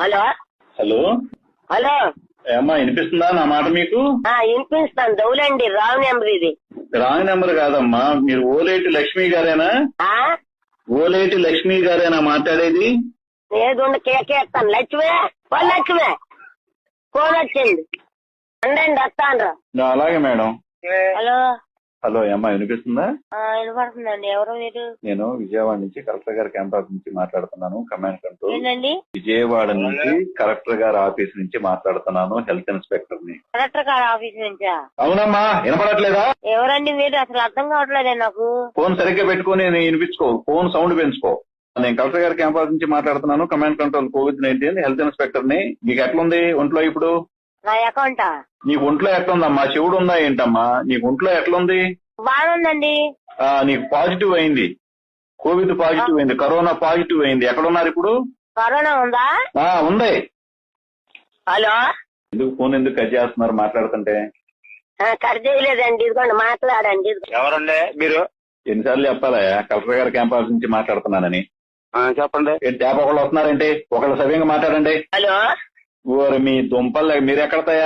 Hello? Hello? Hello? ఏమ్మా వినిపిస్తుందా నా మాట మీకు? ఆ వినిపిస్తాను. దౌలండి రావు నెంబర్ ఇది. రాంగ్ నెంబర్ కాదమ్మా మీరు ఓలేటి లక్ష్మి గారేనా? ఆ? ఓలేటి లక్ష్మి గారేనా మాట్లాడేది? ఏదుండి కేకేస్తాను లక్ష్మే? ఓ లక్ష్మే? ఫోన్ వచ్చింది. ఉండండి వస్తాను అలాగే మేడం. హలో? హలో ఏమ్మా వినిపిస్తుందా? వినపడుతుందండి. ఎవరు మీరు? నేను విజయవాడ నుంచి కలెక్టర్ గారి క్యాంపస్ నుంచి మాట్లాడుతున్నాను కమాండ్ కంట్రోల్. ఏంటండి? విజయవాడ నుంచి కలెక్టర్ గారి ఆఫీస్ నుంచి మాట్లాడుతున్నాను హెల్త్ ఇన్స్పెక్టర్ని కలెక్టర్ గారి ఆఫీస్ నుంచా? అవునమ్మా వినపడట్లేదా? ఎవరండి మీరు? అసలు అర్థం కావట్లేదే నాకు. ఫోన్ సరిగ్గా పెట్టుకొని నేను వినిపించుకో. ఫోన్ సౌండ్ పెంచుకో. నేను కలెక్టర్ గారి క్యాంపస్ నుంచి మాట్లాడుతున్నాను command control covid nineteen health ఇన్స్పెక్టర్ని నీకు ఎట్లుంది ఒంట్లో ఇప్పుడు? నా అకౌంటా? నీకు ఒంట్లో ఎట్లుందమ్మా? చెవుడు ఉందా ఏంటమ్మా? నీకు ఒంట్లో ఎట్లుంది? బాగుందండి. ఆ, నీకు పాజిటివ్ అయింది. కోవిడ్ పాజిటివ్ అయింది. కరోనా పాజిటివ్ అయింది. ఎక్కడున్నారు ఇప్పుడు? కరోనా ఉందా? ఆ ఉంది. హలో? ఎందుకు ఫోన్ ఎందుకు కట్ చేస్తున్నారు మాట్లాడుతుంటే? ఆ, కట్ చేయలేదండి. ఇదిగోండి మాట్లాడండి. ఇదిగో. ఎవరండి మీరు? ఎన్నిసార్లు చెప్పాలా? కలెక్టర్ గారి క్యాంపస్ నుంచి మాట్లాడుతున్నానని. ఆ, చెప్పండి. ఏంటి ఒకళ్ళు వస్తున్నారంటే? ఒకళ్ళు సవ్యంగా మాట్లాడండి. హలో? ఓరి మీ దుంపలు మీరు ఎక్కడ తయారు